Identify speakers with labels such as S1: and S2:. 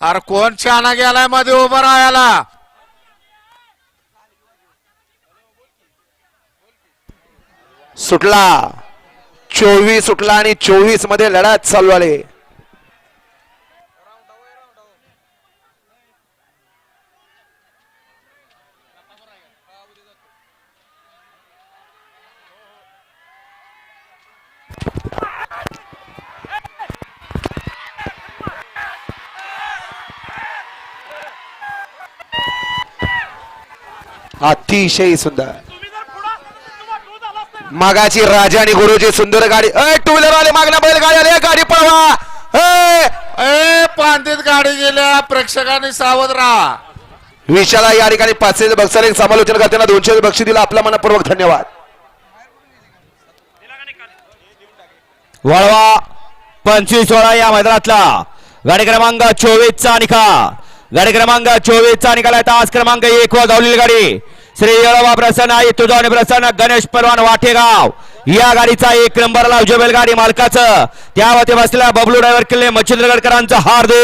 S1: अरे कोण छाना गेलायमध्ये उभं राहायला?
S2: सुटला. चोवीस सुटला आणि चोवीसमध्ये लढत चालू आले. अतिशय सुंदर. मागाची राजा आणि गुरुची सुंदर गाडी. अय टू व्हीलर वाले मागण्या बैल गाडी आली गाडी पळवा.
S1: ए पांतीत गाडी गेल्या प्रेक्षकांनी सावध राहा.
S2: विशाला या ठिकाणी पाचशे बक्षाने समालोचन करताना दोनशे बक्षी दिला. आपला मनपूर्वक धन्यवाद.
S3: वळवा पंचवीस सोळा या मैदानातला. गाडी क्रमांक चोवीस चा निकाल. गाडी क्रमांक चोवीस चा निकाल तास क्रमांक एक व धावलेली गाडी. श्री येळोबा प्रसन्न आई तुझा प्रसन्न गणेश परवान वाटेगाव. या गाडीचा एक नंबरला उजवेल गाडी मालकाचं. त्यावरती बसलेला बबलू ड्रायव्हर किल्ले मच्छिंद्रगडकरांचा हार्दिक